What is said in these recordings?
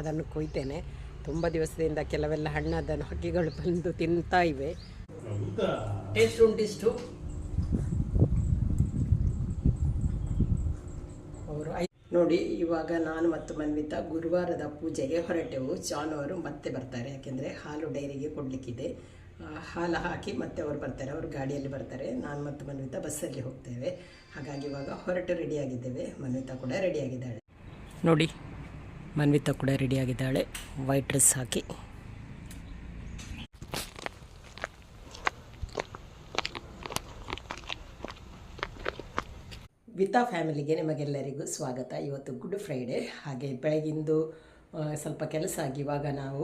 ಅದನ್ನು ಕೊಯ್ತೇನೆ. ತುಂಬ ದಿವಸದಿಂದ ಕೆಲವೆಲ್ಲ ಹಣ್ಣದನ್ನು ಹಕ್ಕಿಗಳು ಬಂದು ತಿಂತಾ ಇವೆ. ಟೇಸ್ಟ್ ಉಂಟಿಷ್ಟು ಅವರು ನೋಡಿ ಇವಾಗ ನಾನು ಮತ್ತು ಮನ್ವಿತ ಗುರುವಾರದ ಪೂಜೆಗೆ ಹೊರಟೆವು. ಜಾನುವಾರು ಅವರು ಮತ್ತೆ ಬರ್ತಾರೆ. ಯಾಕೆಂದರೆ ಹಾಲು ಡೈರಿಗೆ ಕೊಡಲಿಕ್ಕಿದೆ. ಹಾಲು ಹಾಕಿ ಮತ್ತೆ ಅವರು ಬರ್ತಾರೆ. ಅವರು ಗಾಡಿಯಲ್ಲಿ ಬರ್ತಾರೆ. ನಾನು ಮತ್ತು ಮನ್ವಿತಾ ಬಸ್ಸಲ್ಲಿ ಹೋಗ್ತೇವೆ. ಹಾಗಾಗಿ ಇವಾಗ ಹೊರಟು ರೆಡಿಯಾಗಿದ್ದೇವೆ ಮನ್ವಿತಾ ಕೂಡ ರೆಡಿಯಾಗಿದ್ದಾಳೆ ನೋಡಿ ಮನ್ವಿತಾ ಕೂಡ ರೆಡಿಯಾಗಿದ್ದಾಳೆ. ವೈಟ್ ಡ್ರೆಸ್ ಹಾಕಿ. ವಿತಾ ಫ್ಯಾಮಿಲಿಗೆ ನಿಮಗೆಲ್ಲರಿಗೂ ಸ್ವಾಗತ. ಇವತ್ತು ಗುಡ್ ಫ್ರೈಡೆ ಹಾಗೆ ಬೆಳಗಿಂದು ಸ್ವಲ್ಪ ಕೆಲಸ ಆಗಿ ಇವಾಗ ನಾವು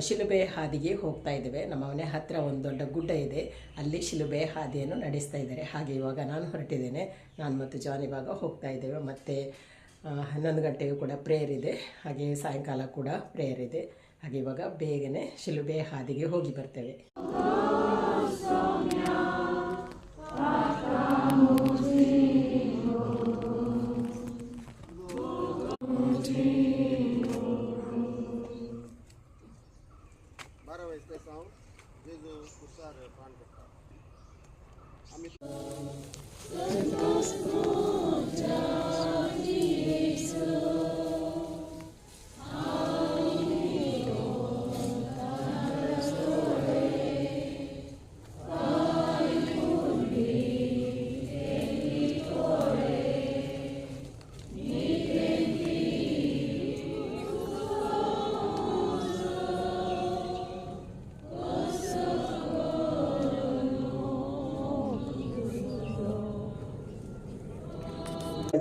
ಶಿಲುಬೆ ಹಾದಿಗೆ ಹೋಗ್ತಾ ಇದ್ದೇವೆ. ನಮ್ಮ ಮನೆ ಹತ್ತಿರ ಒಂದು ದೊಡ್ಡ ಗುಡ್ಡ ಇದೆ. ಅಲ್ಲಿ ಶಿಲುಬೆ ಹಾದಿಯನ್ನು ನಡೆಸ್ತಾ ಇದ್ದಾರೆ. ಹಾಗೆ ಇವಾಗ ನಾನು ಹೊರಟಿದ್ದೇನೆ. ನಾನು ಮತ್ತು ಜಾನ್ ಇವಾಗ ಹೋಗ್ತಾ ಇದ್ದೇವೆ. ಮತ್ತು ಹನ್ನೊಂದು ಗಂಟೆಗೂ ಕೂಡ ಪ್ರೇಯರ್ ಇದೆ. ಹಾಗೆ ಸಾಯಂಕಾಲ ಕೂಡ ಪ್ರೇಯರ್ ಇದೆ. ಹಾಗೆ ಇವಾಗ ಬೇಗನೆ ಶಿಲುಬೆ ಹಾದಿಗೆ ಹೋಗಿ ಬರ್ತೇವೆ. Thank you.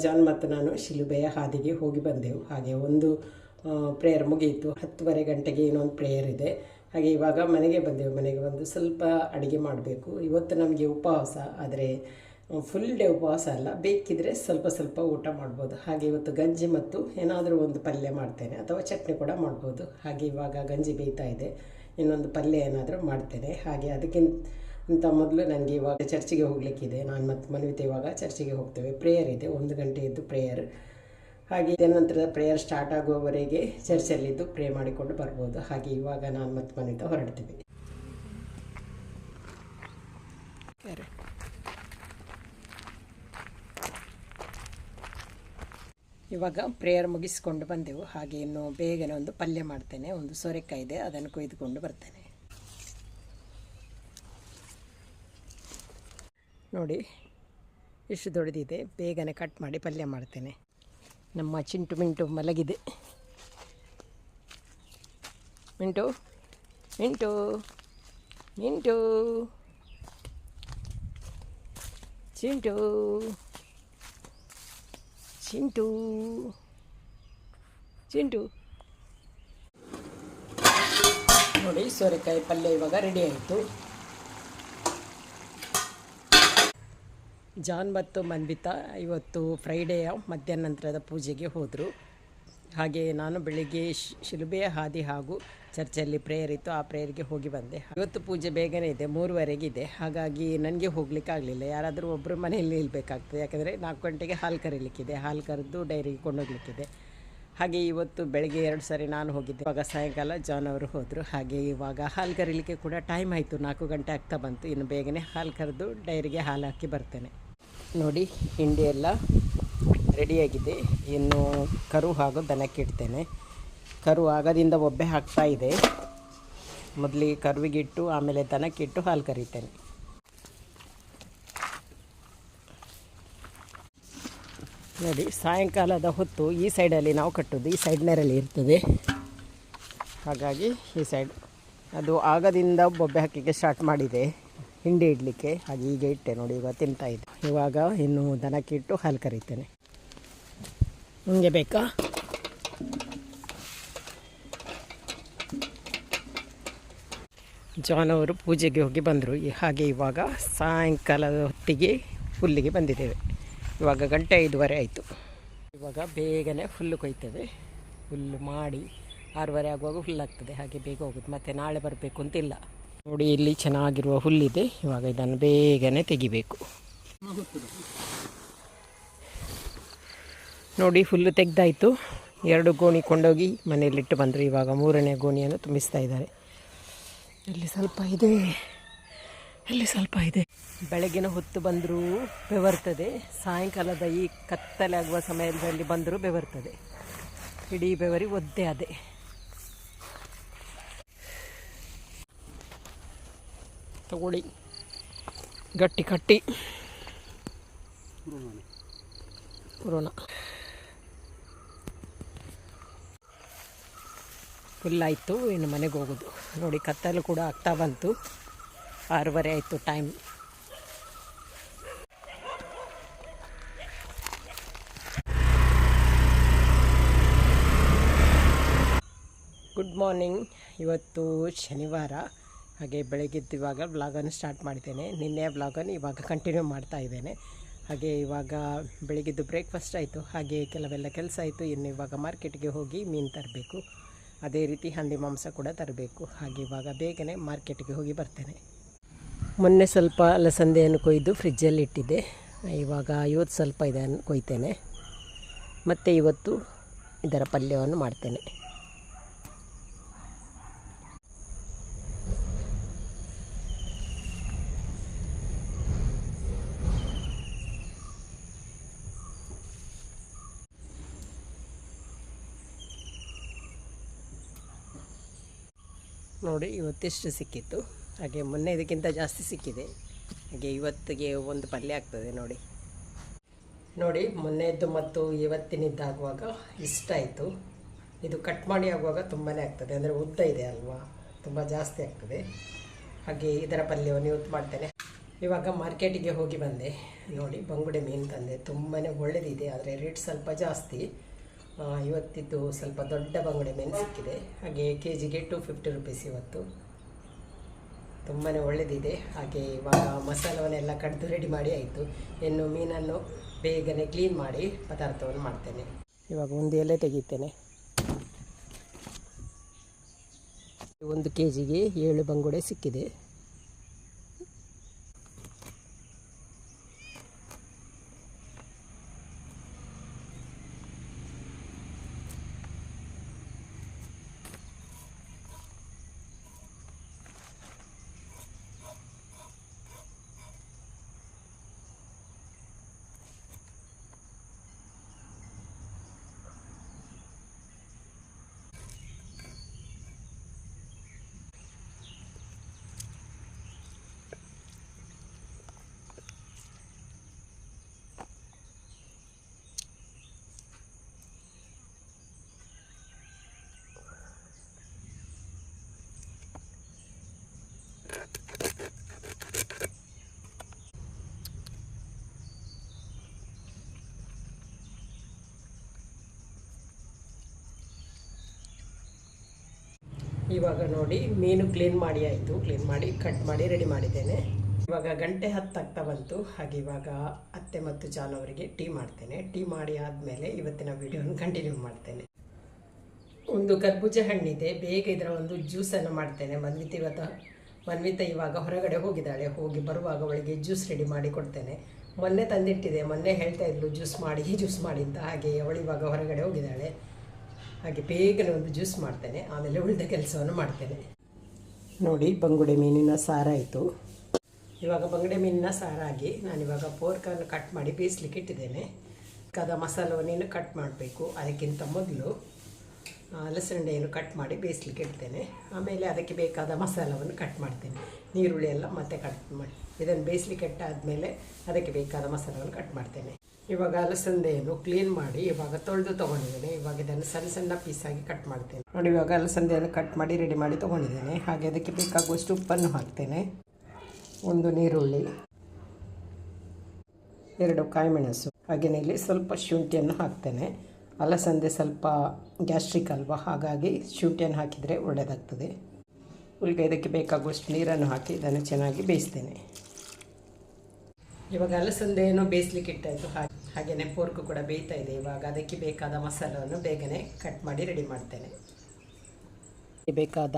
ಜಾನ್ ಮತ್ತು ನಾನು ಶಿಲುಬೆಯ ಹಾದಿಗೆ ಹೋಗಿ ಬಂದೆವು. ಹಾಗೆ ಒಂದು ಪ್ರೇಯರ್ ಮುಗಿಯಿತು. ಹತ್ತುವರೆ ಗಂಟೆಗೆ ಇನ್ನೊಂದು ಪ್ರೇಯರ್ ಇದೆ. ಹಾಗೆ ಇವಾಗ ಮನೆಗೆ ಬಂದೆವು. ಮನೆಗೆ ಬಂದು ಸ್ವಲ್ಪ ಅಡುಗೆ ಮಾಡಬೇಕು. ಇವತ್ತು ನಮಗೆ ಉಪವಾಸ, ಆದರೆ ಫುಲ್ ಡೇ ಉಪವಾಸ ಅಲ್ಲ. ಬೇಕಿದ್ರೆ ಸ್ವಲ್ಪ ಸ್ವಲ್ಪ ಊಟ ಮಾಡ್ಬೋದು. ಹಾಗೆ ಇವತ್ತು ಗಂಜಿ ಮತ್ತು ಏನಾದರೂ ಒಂದು ಪಲ್ಯ ಮಾಡ್ತೇನೆ. ಅಥವಾ ಚಟ್ನಿ ಕೂಡ ಮಾಡ್ಬೋದು. ಹಾಗೆ ಇವಾಗ ಗಂಜಿ ಬೇಯ್ತಾ ಇದೆ. ಇನ್ನೊಂದು ಪಲ್ಯ ಏನಾದರೂ ಮಾಡ್ತೇನೆ. ಹಾಗೆ ಅದಕ್ಕಿಂತ ಅಂತ ಮೊದಲು ನನಗೆ ಇವಾಗ ಚರ್ಚಿಗೆ ಹೋಗಲಿಕ್ಕಿದೆ. ನಾನು ಮತ್ತು ಮನ್ವಿತೆ ಇವಾಗ ಚರ್ಚಿಗೆ ಹೋಗ್ತೇವೆ. ಪ್ರೇಯರ್ ಇದೆ. ಒಂದು ಗಂಟೆಯದ್ದು ಪ್ರೇಯರ್ ಹಾಗೆ ನಂತರ ಪ್ರೇಯರ್ ಸ್ಟಾರ್ಟ್ ಆಗುವವರೆಗೆ ಚರ್ಚಲ್ಲಿದ್ದು ಪ್ರೇ ಮಾಡಿಕೊಂಡು ಬರ್ಬೋದು. ಹಾಗೆ ಇವಾಗ ನಾನು ಮತ್ತು ಮನ್ವಿತ ಹೊರಡ್ತೀವಿ ಇವಾಗ ಪ್ರೇಯರ್ ಮುಗಿಸ್ಕೊಂಡು ಬಂದೆವು. ಹಾಗೆ ಇನ್ನು ಬೇಗನೆ ಒಂದು ಪಲ್ಯ ಮಾಡ್ತೇನೆ. ಒಂದು ಸೋರೆಕಾಯಿ ಇದೆ. ಅದನ್ನು ಕೊಯ್ದುಕೊಂಡು ಬರ್ತೇನೆ. ನೋಡಿ ಇಷ್ಟು ದೊಡ್ಡದಿದೆ. ಬೇಗನೆ ಕಟ್ ಮಾಡಿ ಪಲ್ಯ ಮಾಡ್ತೇನೆ. ನಮ್ಮ ಚಿಂಟು ಮಿಂಟು ಮಲಗಿದೆ. ಮಿಂಟು ಮಿಂಟು ಮಿಂಟು. ಚಿಂಟು ಚಿಂಟು ಚಿಂಟು. ನೋಡಿ ಸೋರೆಕಾಯಿ ಪಲ್ಯ ಇವಾಗ ರೆಡಿ ಆಯಿತು. ಜಾನ್ ಮತ್ತು ಮನ್ವಿತಾ ಇವತ್ತು ಫ್ರೈಡೇಯ ಮಧ್ಯಾಹ್ನ ನಂತರದ ಪೂಜೆಗೆ ಹೋದರು. ಹಾಗೆ ನಾನು ಬೆಳಿಗ್ಗೆ ಶಿಲುಬೆಯ ಹಾದಿ ಹಾಗೂ ಚರ್ಚಲ್ಲಿ ಪ್ರೇಯರ್ ಇತ್ತು ಆ ಪ್ರೇಯರ್ಗೆ ಹೋಗಿ ಬಂದೆ. ಇವತ್ತು ಪೂಜೆ ಬೇಗನೆ ಇದೆ, ಮೂರುವರೆಗೆ ಇದೆ. ಹಾಗಾಗಿ ನನಗೆ ಹೋಗ್ಲಿಕ್ಕೆ ಆಗಲಿಲ್ಲ. ಯಾರಾದರೂ ಒಬ್ಬರು ಮನೆಯಲ್ಲಿ ನಿಲ್ಬೇಕಾಗ್ತದೆ ಯಾಕಂದರೆ ನಾಲ್ಕು ಗಂಟೆಗೆ ಹಾಲು ಕರೀಲಿಕ್ಕಿದೆ. ಹಾಲು ಕರೆದು ಡೈರಿಗೆ ಕೊಂಡೋಗ್ಲಿಕ್ಕಿದೆ. ಹಾಗೆ ಇವತ್ತು ಬೆಳಗ್ಗೆ ಎರಡು ಸಾರಿ ನಾನು ಹೋಗಿದ್ದೆ. ಇವಾಗ ಸಾಯಂಕಾಲ ಜಾನ್ ಅವರು ಹೋದರು. ಹಾಗೆ ಇವಾಗ ಹಾಲು ಕರೀಲಿಕ್ಕೆ ಕೂಡ ಟೈಮ್ ಆಯಿತು. ನಾಲ್ಕು ಗಂಟೆ ಆಗ್ತಾ ಬಂತು. ಇನ್ನು ಬೇಗನೆ ಹಾಲು ಕರೆದು ಡೈರಿಗೆ ಹಾಲು ಹಾಕಿ ಬರ್ತೇನೆ. ನೋಡಿ, ಹಿಂಡಿ ಎಲ್ಲ ರೆಡಿಯಾಗಿದೆ ಇನ್ನು ಕರು ಹಾಗೂ ದನಕ್ಕೆ ಇಡ್ತೇನೆ. ಕರು ಆಗದಿಂದ ಒಬ್ಬೆ ಹಾಕ್ತಾ ಇದೆ. ಮೊದಲಿಗೆ ಕರುವಿಗಿಟ್ಟು ಆಮೇಲೆ ದನಕ್ಕಿಟ್ಟು ಹಾಲು ಕರಿತೇನೆ. ನೋಡಿ, ಸಾಯಂಕಾಲದ ಹೊತ್ತು ಈ ಸೈಡಲ್ಲಿ ನಾವು ಕಟ್ಟೋದು, ಈ ಸೈಡ್ ಇರ್ತದೆ. ಹಾಗಾಗಿ ಈ ಸೈಡ್ ಅದು ಆಗದಿಂದ ಬೊಬ್ಬೆ ಹಾಕಲಿಕ್ಕೆ ಸ್ಟಾರ್ಟ್ ಮಾಡಿದೆ. ಹಿಂಡಿ ಇಡಲಿಕ್ಕೆ ಹಾಗೆ ಈಗ ಇಟ್ಟೆ ನೋಡಿ, ಇವಾಗ ತಿಂತಾ ಇದೆ ಇವಾಗ ಇನ್ನು ದನಕ್ಕೆ ಇಟ್ಟು ಹಾಲು ಕರಿತೇನೆ. ನಿಮಗೆ ಬೇಕಾ? ಜಾನ್ ಅವರು ಪೂಜೆಗೆ ಹೋಗಿ ಬಂದರು. ಹಾಗೆ ಇವಾಗ ಸಾಯಂಕಾಲದ ಹೊತ್ತಿಗೆ ಹುಲ್ಲಿಗೆ ಬಂದಿದ್ದೇವೆ. ಇವಾಗ ಗಂಟೆ ಐದುವರೆ ಆಯಿತು. ಇವಾಗ ಬೇಗನೆ ಹುಲ್ಲು ಕೊಯ್ತೇವೆ. ಹುಲ್ಲು ಮಾಡಿ ಆರೂವರೆ ಆಗುವಾಗ ಹುಲ್ಲಾಗ್ತದೆ. ಹಾಗೆ ಬೇಗ ಹೋಗುತ್ತೆ. ಮತ್ತು ನಾಳೆ ಬರಬೇಕು ಅಂತಿಲ್ಲ. ನೋಡಿ ಇಲ್ಲಿ ಚೆನ್ನಾಗಿರುವ ಹುಲ್ಲಿದೆ. ಇವಾಗ ಇದನ್ನು ಬೇಗನೆ ತೆಗಿಬೇಕು. ನೋಡಿ ಹುಲ್ಲು ತೆಗ್ದಾಯಿತು. ಎರಡು ಗೋಣಿ ಕೊಂಡೋಗಿ ಮನೆಯಲ್ಲಿಟ್ಟು ಬಂದರು. ಇವಾಗ ಮೂರನೇ ಗೋಣಿಯನ್ನು ತುಂಬಿಸ್ತಾ ಇದ್ದಾರೆ. ಇಲ್ಲಿ ಸ್ವಲ್ಪ ಇದೆ. ಇಲ್ಲಿ ಸ್ವಲ್ಪ ಇದೆ. ಬೆಳಗಿನ ಹೊತ್ತು ಬಂದರೂ ಬೆವರ್ತದೆ. ಸಾಯಂಕಾಲದ ಈ ಕತ್ತಲೆ ಆಗುವ ಸಮಯದಲ್ಲಿ ಬಂದರೂ ಬೆವರ್ತದೆ. ಇಡೀ ಬೆವರಿ ಒದ್ದೆ ಅದೇ. ತಗೊಳ್ಳಿ. ಗಟ್ಟಿ ಕಟ್ಟಿ. ಕೊರೋನಾ ಫುಲ್ ಆಯಿತು, ಇನ್ನು ಮನೆಗೆ ಹೋಗೋದು. ನೋಡಿ, ಕತ್ತಲು ಕೂಡ ಆಗ್ತಾ ಬಂತು. ಆರೂವರೆ ಆಯಿತು ಟೈಮ್ ಗುಡ್ ಮಾರ್ನಿಂಗ್ ಇವತ್ತು ಶನಿವಾರ. ಹಾಗೆ ಬೆಳಗ್ಗೆದ್ದು ಇವಾಗ ಬ್ಲಾಗನ್ನು ಸ್ಟಾರ್ಟ್ ಮಾಡ್ತೇನೆ. ನಿನ್ನೆ ಬ್ಲಾಗನ್ನು ಇವಾಗ ಕಂಟಿನ್ಯೂ ಮಾಡ್ತಾ ಇದ್ದೇನೆ. ಹಾಗೆ ಇವಾಗ ಬೆಳಗ್ಗೆದ್ದು ಬ್ರೇಕ್ಫಾಸ್ಟ್ ಆಯಿತು. ಹಾಗೆ ಕೆಲವೆಲ್ಲ ಕೆಲಸ ಆಯಿತು. ಇನ್ನು ಇವಾಗ ಮಾರ್ಕೆಟ್ಗೆ ಹೋಗಿ ಮೀನು ತರಬೇಕು. ಅದೇ ರೀತಿ ಹಂದಿ ಮಾಂಸ ಕೂಡ ತರಬೇಕು. ಹಾಗೆ ಇವಾಗ ಬೇಗನೆ ಮಾರ್ಕೆಟ್ಗೆ ಹೋಗಿ ಬರ್ತೇನೆ. ಮೊನ್ನೆ ಸ್ವಲ್ಪ ಅಲಸಂದೆಯನ್ನು ಕೊಯ್ದು ಫ್ರಿಜ್ಜಲ್ಲಿ ಇಟ್ಟಿದ್ದೆ. ಇವಾಗ ಇವತ್ತು ಸ್ವಲ್ಪ ಇದನ್ನು ಕೊಯ್ತೇನೆ. ಮತ್ತು ಇವತ್ತು ಇದರ ಪಲ್ಯವನ್ನು ಮಾಡ್ತೇನೆ. ನೋಡಿ, ಇವತ್ತಿಷ್ಟು ಸಿಕ್ಕಿತ್ತು. ಹಾಗೆ ಮೊನ್ನೆ ಇದಕ್ಕಿಂತ ಜಾಸ್ತಿ ಸಿಕ್ಕಿದೆ. ಹಾಗೆ ಇವತ್ತಿಗೆ ಒಂದು ಪಲ್ಯ ಆಗ್ತದೆ ನೋಡಿ. ನೋಡಿ, ಮೊನ್ನೆದ್ದು ಮತ್ತು ಇವತ್ತಿನಿದ್ದಾಗುವಾಗ ಇಷ್ಟಾಯಿತು ಇದು ಕಟ್ ಮಾಡಿ ಆಗುವಾಗ ತುಂಬಾ ಆಗ್ತದೆ. ಅಂದರೆ ಉದ್ದ ಇದೆ ಅಲ್ವಾ? ತುಂಬ ಜಾಸ್ತಿ ಆಗ್ತದೆ. ಹಾಗೆ ಇದರ ಪಲ್ಯವನ್ನು ಇವತ್ತು ಮಾಡ್ತೇನೆ. ಇವಾಗ ಮಾರ್ಕೆಟಿಗೆ ಹೋಗಿ ಬಂದೆ. ನೋಡಿ, ಬಂಗುಡೆ ಮೀನು ತಂದೆ. ತುಂಬಾ ಒಳ್ಳೆಯದಿದೆ ಆದರೆ ರೇಟ್ ಸ್ವಲ್ಪ ಜಾಸ್ತಿ. ಇವತ್ತಿದ್ದು ಸ್ವಲ್ಪ ದೊಡ್ಡ ಬಂಗುಡೆ ಮೇಲೆ ಸಿಕ್ಕಿದೆ. ಹಾಗೆ ಕೆ ಜಿಗೆ ಟು ಫಿಫ್ಟಿ ರುಪೀಸ್ ಇವತ್ತು. ತುಂಬಾ ಒಳ್ಳೆಯದಿದೆ ಹಾಗೆ ಇವಾಗ ಮಸಾಲವನ್ನೆಲ್ಲ ಕಡಿದು ರೆಡಿ ಮಾಡಿ ಆಯಿತು. ಇನ್ನು ಮೀನನ್ನು ಬೇಗನೆ ಕ್ಲೀನ್ ಮಾಡಿ ಪದಾರ್ಥವನ್ನು ಮಾಡ್ತೇನೆ. ಇವಾಗ ಒಂದು ಎಲೆ ತೆಗಿತೇನೆ. ಒಂದು ಕೆ ಜಿಗೆ ಏಳು ಬಂಗುಡೆ ಸಿಕ್ಕಿದೆ. ಇವಾಗ ನೋಡಿ, ಮೀನು ಕ್ಲೀನ್ ಮಾಡಿ ಆಯಿತು. ಕ್ಲೀನ್ ಮಾಡಿ ಕಟ್ ಮಾಡಿ ರೆಡಿ ಮಾಡಿದ್ದೇನೆ. ಇವಾಗ ಗಂಟೆ ಹತ್ತಾಗ್ತಾ ಬಂತು. ಹಾಗೆ ಇವಾಗ ಅತ್ತೆ ಮತ್ತು ಜಾನ್ ಅವರಿಗೆ ಟೀ ಮಾಡ್ತೇನೆ. ಟೀ ಮಾಡಿ ಆದಮೇಲೆ ಇವತ್ತಿನ ವಿಡಿಯೋನ ಕಂಟಿನ್ಯೂ ಮಾಡ್ತೇನೆ. ಒಂದು ಕರ್ಬೂಜ ಹಣ್ಣಿದೆ. ಬೇಗ ಇದರ ಒಂದು ಜ್ಯೂಸನ್ನು ಮಾಡ್ತೇನೆ. ಮನ್ವಿತ ಇವತ್ತು, ಮನ್ವಿತ ಇವಾಗ ಹೊರಗಡೆ ಹೋಗಿದ್ದಾಳೆ. ಹೋಗಿ ಬರುವಾಗ ಅವಳಿಗೆ ಜ್ಯೂಸ್ ರೆಡಿ ಮಾಡಿ ಕೊಡ್ತೇನೆ. ಮೊನ್ನೆ ತಂದಿಟ್ಟಿದೆ. ಮೊನ್ನೆ ಹೇಳ್ತಾ ಇದ್ಲು ಜ್ಯೂಸ್ ಮಾಡಿ ಜ್ಯೂಸ್ ಮಾಡಿ ಅಂತ. ಹಾಗೆ ಅವಳು ಇವಾಗ ಹೊರಗಡೆ ಹೋಗಿದ್ದಾಳೆ. ಹಾಗೆ ಬೇಗನೆ ಒಂದು ಜ್ಯೂಸ್ ಮಾಡ್ತೇನೆ ಆಮೇಲೆ ಉಳಿದ ಕೆಲಸವನ್ನು ಮಾಡ್ತೇನೆ. ನೋಡಿ ಬಂಗುಡೆ ಮೀನಿನ ಸಾರಾಯಿತು ಇವಾಗ ಬಂಗುಡೆ ಮೀನಿನ ಸಾರಾಗಿ ನಾನಿವಾಗ ಪೋರ್ಕನ್ನು ಕಟ್ ಮಾಡಿ ಬೇಯಿಸ್ಲಿಕ್ಕೆ ಇಟ್ಟಿದ್ದೇನೆ. ಕದ ಮಸಾಲವನ್ನೇನು ಕಟ್ ಮಾಡಬೇಕು. ಅದಕ್ಕಿಂತ ಮೊದಲು ಲಸಂಡೆಯನ್ನು ಕಟ್ ಮಾಡಿ ಬೇಯಿಸ್ಲಿಕ್ಕೆ ಇಡ್ತೇನೆ. ಆಮೇಲೆ ಅದಕ್ಕೆ ಬೇಕಾದ ಮಸಾಲವನ್ನು ಕಟ್ ಮಾಡ್ತೇನೆ. ನೀರುಳ್ಳಿ ಎಲ್ಲ ಮತ್ತೆ ಕಟ್ ಮಾಡಿ ಇದನ್ನು ಬೇಯಿಸ್ಲಿಕ್ಕೆ ಇಟ್ಟಾದಮೇಲೆ ಅದಕ್ಕೆ ಬೇಕಾದ ಮಸಾಲವನ್ನು ಕಟ್ ಮಾಡ್ತೇನೆ. ಇವಾಗ ಅಲಸಂದೆಯನ್ನು ಕ್ಲೀನ್ ಮಾಡಿ ಇವಾಗ ತೊಳೆದು ತೊಗೊಂಡಿದ್ದೇನೆ. ಇವಾಗ ಇದನ್ನು ಸಣ್ಣ ಸಣ್ಣ ಪೀಸಾಗಿ ಕಟ್ ಮಾಡ್ತೇನೆ. ನೋಡಿ ಇವಾಗ ಅಲಸಂದೆಯನ್ನು ಕಟ್ ಮಾಡಿ ರೆಡಿ ಮಾಡಿ ತೊಗೊಂಡಿದ್ದೇನೆ. ಹಾಗೆ ಅದಕ್ಕೆ ಬೇಕಾಗುವಷ್ಟು ಉಪ್ಪನ್ನು ಹಾಕ್ತೇನೆ. ಒಂದು ನೀರುಳ್ಳಿ, ಎರಡು ಕಾಯಿಮೆಣಸು ಹಾಗೆಯೇ ಇಲ್ಲಿ ಸ್ವಲ್ಪ ಶುಂಠಿಯನ್ನು ಹಾಕ್ತೇನೆ. ಅಲಸಂದೆ ಸ್ವಲ್ಪ ಗ್ಯಾಸ್ಟ್ರಿಕ್ ಅಲ್ವಾ, ಹಾಗಾಗಿ ಶುಂಠಿಯನ್ನು ಹಾಕಿದರೆ ಒಳ್ಳೆಯದಾಗ್ತದೆ ಉಳಿಗೆ ಇದಕ್ಕೆ ಬೇಕಾಗುವಷ್ಟು ನೀರನ್ನು ಹಾಕಿ ಇದನ್ನು ಚೆನ್ನಾಗಿ ಬೇಯಿಸ್ತೇನೆ. ಇವಾಗ ಅಲಸಂದೆಯನ್ನು ಬೇಯಿಸ್ಲಿಕ್ಕೆ ಇಟ್ಟಾಯಿತು ಹಾಗೆ. ಹಾಗೆಯೇ ಪೋರ್ಕು ಕೂಡ ಬೇಯ್ತಾ ಇದೆ ಇವಾಗ. ಅದಕ್ಕೆ ಬೇಕಾದ ಮಸಾಲವನ್ನು ಬೇಗನೆ ಕಟ್ ಮಾಡಿ ರೆಡಿ ಮಾಡ್ತೇನೆ. ಬೇಕಾದ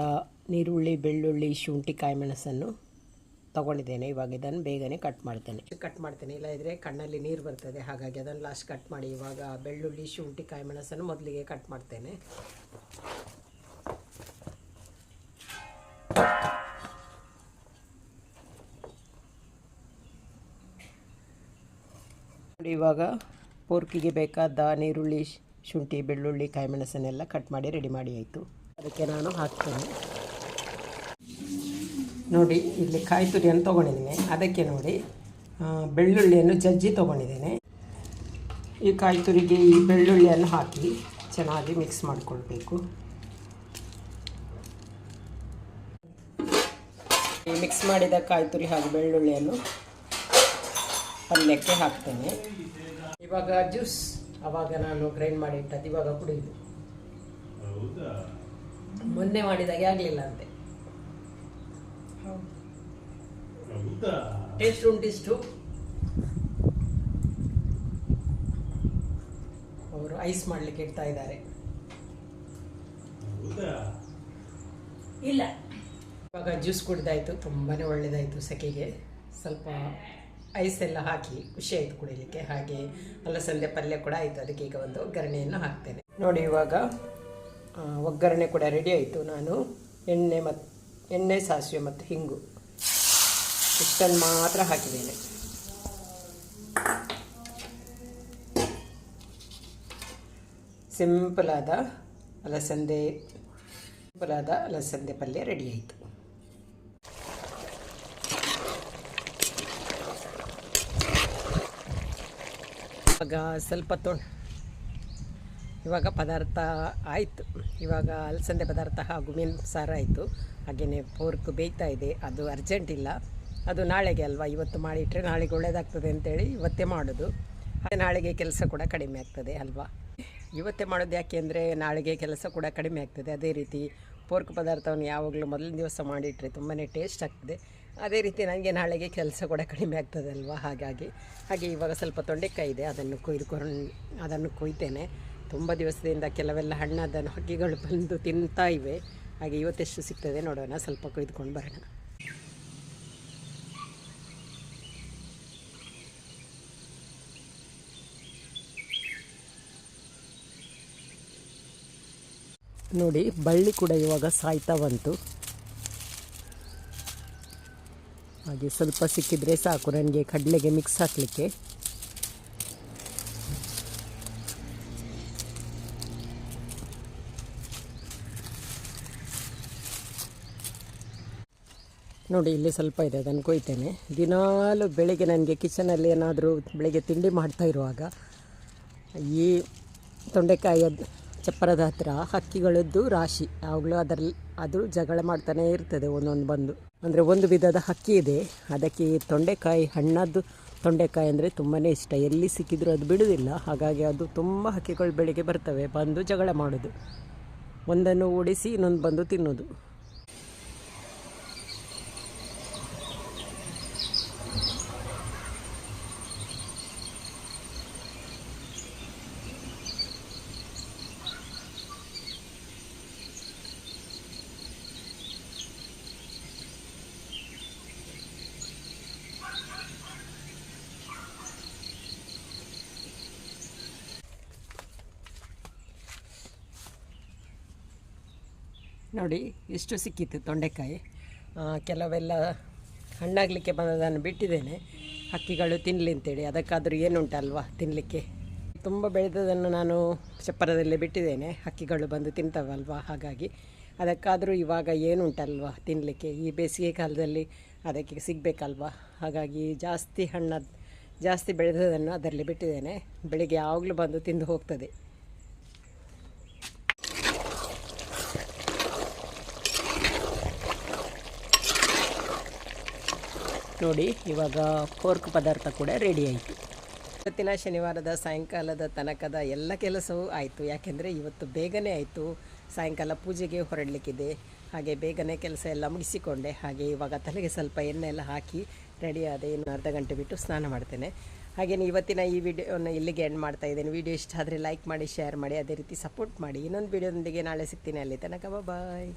ನೀರುಳ್ಳಿ ಬೆಳ್ಳುಳ್ಳಿ ಶುಂಠಿ ಕಾಯಿಮೆಣಸನ್ನು ತಗೊಂಡಿದ್ದೇನೆ. ಇವಾಗ ಇದನ್ನು ಬೇಗನೆ ಕಟ್ ಮಾಡ್ತೇನೆ. ಕಟ್ ಮಾಡ್ತೇನೆ. ಇಲ್ಲದಿದ್ದರೆ ಕಣ್ಣಲ್ಲಿ ನೀರು ಬರ್ತದೆ. ಹಾಗಾಗಿ ಅದನ್ನು ಲಾಸ್ಟ್ ಕಟ್ ಮಾಡಿ ಇವಾಗ ಬೆಳ್ಳುಳ್ಳಿ ಶುಂಠಿ ಕಾಯಿ ಮೆಣಸನ್ನು ಮೊದಲಿಗೆ ಕಟ್ ಮಾಡ್ತೇನೆ. ನೋಡಿ, ಇವಾಗ ಪೋರ್ಕಿಗೆ ಬೇಕಾದ ನೀರುಳ್ಳಿ, ಶುಂಠಿ, ಬೆಳ್ಳುಳ್ಳಿ ಕಾಯಿ ಮೆಣಸನ್ನೆಲ್ಲ ಕಟ್ ಮಾಡಿ ರೆಡಿ ಮಾಡಿ ಆಯಿತು. ಅದಕ್ಕೆ ನಾನು ಹಾಕ್ತೇನೆ. ನೋಡಿ, ಇಲ್ಲಿ ಕಾಯಿ ತುರಿಯನ್ನು ತೊಗೊಂಡಿದ್ದೀನಿ. ಅದಕ್ಕೆ ನೋಡಿ ಬೆಳ್ಳುಳ್ಳಿಯನ್ನು ಜಜ್ಜಿ ತೊಗೊಂಡಿದ್ದೇನೆ. ಈ ಕಾಯಿ ತುರಿಗೆ ಈ ಬೆಳ್ಳುಳ್ಳಿಯನ್ನು ಹಾಕಿ ಚೆನ್ನಾಗಿ ಮಿಕ್ಸ್ ಮಾಡಿಕೊಳ್ಬೇಕು. ಮಿಕ್ಸ್ ಮಾಡಿದ ಕಾಯಿ ತುರಿ ಹಾಗೂ ಬೆಳ್ಳುಳ್ಳಿಯನ್ನು ಪಲ್ಯಕ್ಕೆ ಹಾಕ್ತೇನೆ. ಇವಾಗ ಜ್ಯೂಸ್ ಅವಾಗ ನಾನು ಗ್ರೈಂಡ್ ಮಾಡಿ ಇಟ್ಟದ್ದು ಇವಾಗ ಕುಡಿದು ಮೊನ್ನೆ ಮಾಡಿದಾಗೆ ಆಗಲಿಲ್ಲ ಅಂತೆ. ಟೇಸ್ಟ್ ಉಂಟಿಷ್ಟು ಅವರು ಐಸ್ ಮಾಡಲಿಕ್ಕೆ ಇಡ್ತಾ ಇದ್ದಾರೆ. ಇಲ್ಲ. ಇವಾಗ ಜ್ಯೂಸ್ ಕುಡ್ದಾಯ್ತು ತುಂಬಾ ಒಳ್ಳೆಯದಾಯಿತು ಸೆಕೆಗೆ. ಸ್ವಲ್ಪ ಐಸ್ ಎಲ್ಲ ಹಾಕಿ ಖುಷಿ ಆಯಿತು ಕುಡಿಲಿಕ್ಕೆ. ಹಾಗೆ ಅಲಸಂದೆ ಪಲ್ಯ ಕೂಡ ಆಯಿತು. ಅದಕ್ಕೆ ಈಗ ಒಂದು ಒಗ್ಗರಣೆಯನ್ನು ಹಾಕ್ತೇನೆ. ನೋಡಿ ಇವಾಗ ಒಗ್ಗರಣೆ ಕೂಡ ರೆಡಿ ಆಯಿತು. ನಾನು ಎಣ್ಣೆ ಮತ್ತು ಎಣ್ಣೆ, ಸಾಸಿವೆ ಮತ್ತು ಹಿಂಗು ಇಷ್ಟನ್ನು ಮಾತ್ರ ಹಾಕಿದ್ದೇನೆ. ಸಿಂಪಲಾದ ಅಲಸಂದೆ ಸಿಂಪಲ್ ಆದ ಅಲಸಂದೆ ಪಲ್ಯ ರೆಡಿ ಆಯಿತು. ಇವಾಗ ಸ್ವಲ್ಪ ತೊ ಇವಾಗ ಪದಾರ್ಥ ಆಯಿತು. ಇವಾಗ ಅಲಸಂದೆ ಪದಾರ್ಥ ಹಾಗೂ ಮೀನು ಸಾರು ಆಯಿತು. ಹಾಗೆಯೇ ಪೋರ್ಕ್ ಬೇಯ್ತಾ ಇದೆ. ಅದು ಅರ್ಜೆಂಟ್ ಇಲ್ಲ. ಅದು ನಾಳೆಗೆ ಅಲ್ವಾ? ಇವತ್ತು ಮಾಡಿಟ್ರೆ ನಾಳೆಗೆ ಒಳ್ಳೆಯದಾಗ್ತದೆ ಅಂತೇಳಿ ಇವತ್ತೇ ಮಾಡೋದು. ಹಾಗೆ ನಾಳೆಗೆ ಕೆಲಸ ಕೂಡ ಕಡಿಮೆ ಆಗ್ತದೆ ಅಲ್ವಾ? ಇವತ್ತೇ ಮಾಡೋದು ಯಾಕೆ ಅಂದರೆ ನಾಳೆಗೆ ಕೆಲಸ ಕೂಡ ಕಡಿಮೆ ಆಗ್ತದೆ. ಅದೇ ರೀತಿ ಪೋರ್ಕ್ ಪದಾರ್ಥವನ್ನು ಯಾವಾಗಲೂ ಮೊದಲಿನ ದಿವಸ ಮಾಡಿಟ್ರೆ ತುಂಬಾ ಟೇಸ್ಟ್ ಆಗ್ತದೆ. ಅದೇ ರೀತಿ ನನಗೆ ನಾಳೆಗೆ ಕೆಲಸ ಕೂಡ ಕಡಿಮೆ ಆಗ್ತದಲ್ವಾ? ಹಾಗಾಗಿ, ಹಾಗೆ ಇವಾಗ ಸ್ವಲ್ಪ ತೊಂಡೆಕಾಯಿ ಇದೆ, ಅದನ್ನು ಕೊಯ್ದುಕೊಂಡು ಅದನ್ನು ಕೊಯ್ತೇನೆ. ತುಂಬ ದಿವಸದಿಂದ ಕೆಲವೆಲ್ಲ ಹಣ್ಣದನ್ನು ಹಕ್ಕಿಗಳು ಬಂದು ತಿಂತಾ ಇವೆ. ಹಾಗೆ ಇವತ್ತೆಷ್ಟು ಸಿಗ್ತದೆ ನೋಡೋಣ, ಸ್ವಲ್ಪ ಕೊಯ್ದುಕೊಂಡು ಬರೋಣ. ನೋಡಿ, ಬಳ್ಳಿ ಕೂಡ ಇವಾಗ ಸಾಯ್ತಾ ಬಂತು. ಹಾಗೆ ಸ್ವಲ್ಪ ಸಿಕ್ಕಿದರೆ ಸಾಕು ನನಗೆ ಕಡಲೆಗೆ ಮಿಕ್ಸ್ ಹಾಕಲಿಕ್ಕೆ. ನೋಡಿ, ಇಲ್ಲಿ ಸ್ವಲ್ಪ ಇದೆ, ಅದನ್ನು ಕೊಯ್ತೇನೆ. ದಿನಾಲು ಬೆಳಿಗ್ಗೆ ನನಗೆ ಕಿಚನಲ್ಲಿ ಏನಾದರೂ ಬೆಳಿಗ್ಗೆ ತಿಂಡಿ ಮಾಡ್ತಾ ಇರುವಾಗ, ಈ ತೊಂಡೆಕಾಯಿಯ ಚಪ್ಪರದ ಹತ್ರ ಹಕ್ಕಿಗಳದ್ದು ರಾಶಿ. ಯಾವಾಗಲೂ ಅದರಲ್ಲಿ ಅದು ಜಗಳ ಮಾಡ್ತಾನೆ ಇರ್ತದೆ ಒಂದೊಂದು ಬಂದು. ಅಂದರೆ ಒಂದು ವಿಧದ ಹಕ್ಕಿ ಇದೆ. ಅದಕ್ಕೆ ತೊಂಡೆಕಾಯಿ, ಹಣ್ಣದ್ದು ತೊಂಡೆಕಾಯಿ ಅಂದರೆ ತುಂಬಾ ಇಷ್ಟ. ಎಲ್ಲಿ ಸಿಕ್ಕಿದ್ರೂ ಅದು ಬಿಡುವುದಿಲ್ಲ. ಹಾಗಾಗಿ ಅದು ತುಂಬ ಹಕ್ಕಿಗಳು ಬೆಳಿಗ್ಗೆ ಬರ್ತವೆ, ಬಂದು ಜಗಳ ಮಾಡೋದು. ಒಂದನ್ನು ಓಡಿಸಿ ಇನ್ನೊಂದು ಬಂದು ತಿನ್ನೋದು. ನೋಡಿ ಎಷ್ಟು ಸಿಕ್ಕಿತ್ತು ತೊಂಡೆಕಾಯಿ. ಕೆಲವೆಲ್ಲ ಹಣ್ಣಾಗಲಿಕ್ಕೆ ಬಂದದನ್ನು ಬಿಟ್ಟಿದ್ದೇನೆ. ಹಕ್ಕಿಗಳು ತಿನ್ನಲಿ ಅಂತೇಳಿ. ಅದಕ್ಕಾದರೂ ಏನುಂಟಲ್ವಾ ತಿನ್ನಲಿಕ್ಕೆ ತುಂಬ ಬೆಳೆದದನ್ನು ನಾನು ಚಪ್ಪರದಲ್ಲೇ ಬಿಟ್ಟಿದ್ದೇನೆ. ಹಕ್ಕಿಗಳು ಬಂದು ತಿಂತವಲ್ವಾ? ಹಾಗಾಗಿ ಅದಕ್ಕಾದರೂ ಇವಾಗ ಏನುಂಟಲ್ವಾ ತಿನ್ನಲಿಕ್ಕೆ ಈ ಬೇಸಿಗೆ ಕಾಲದಲ್ಲಿ ಅದಕ್ಕೆ ಸಿಗಬೇಕಲ್ವಾ? ಹಾಗಾಗಿ ಜಾಸ್ತಿ ಹಣ್ಣು ಜಾಸ್ತಿ ಬೆಳೆದದನ್ನು ಅದರಲ್ಲಿ ಬಿಟ್ಟಿದ್ದೇನೆ. ಬೆಳಿಗ್ಗೆ ಯಾವಾಗಲೂ ಬಂದು ತಿಂದು ಹೋಗ್ತದೆ. ನೋಡಿ, ಇವಾಗ ಫೋರ್ಕ್ ಪದಾರ್ಥ ಕೂಡ ರೆಡಿ ಆಯಿತು. ಇವತ್ತಿನ ಶನಿವಾರದ ಸಾಯಂಕಾಲದ ತನಕದ ಎಲ್ಲ ಕೆಲಸವೂ ಆಯಿತು. ಯಾಕೆಂದರೆ ಇವತ್ತು ಬೇಗನೆ ಆಯಿತು. ಸಾಯಂಕಾಲ ಪೂಜೆಗೆ ಹೊರಡಲಿಕ್ಕಿದೆ. ಹಾಗೆ ಬೇಗನೆ ಕೆಲಸ ಎಲ್ಲ ಮುಗಿಸಿಕೊಂಡೆ. ಹಾಗೆ ಇವಾಗ ತಲೆಗೆ ಸ್ವಲ್ಪ ಎಣ್ಣೆ ಎಲ್ಲ ಹಾಕಿ ರೆಡಿ ಆದ ಇನ್ನು ಅರ್ಧ ಗಂಟೆ ಬಿಟ್ಟು ಸ್ನಾನ ಮಾಡ್ತೇನೆ. ಹಾಗೆಯೇ ಇವತ್ತಿನ ಈ ವಿಡಿಯೋನ ಇಲ್ಲಿಗೆ ಎಂಡ್ ಮಾಡ್ತಾ ಇದ್ದೇನೆ. ವಿಡಿಯೋ ಇಷ್ಟ ಆದರೆ ಲೈಕ್ ಮಾಡಿ ಶೇರ್ ಮಾಡಿ, ಅದೇ ರೀತಿ ಸಪೋರ್ಟ್ ಮಾಡಿ. ಇನ್ನೊಂದು ವಿಡಿಯೋದೊಂದಿಗೆ ನಾಳೆ ಸಿಗ್ತೀನಿ. ಅಲ್ಲಿ ತನಕ ಬಾಯ್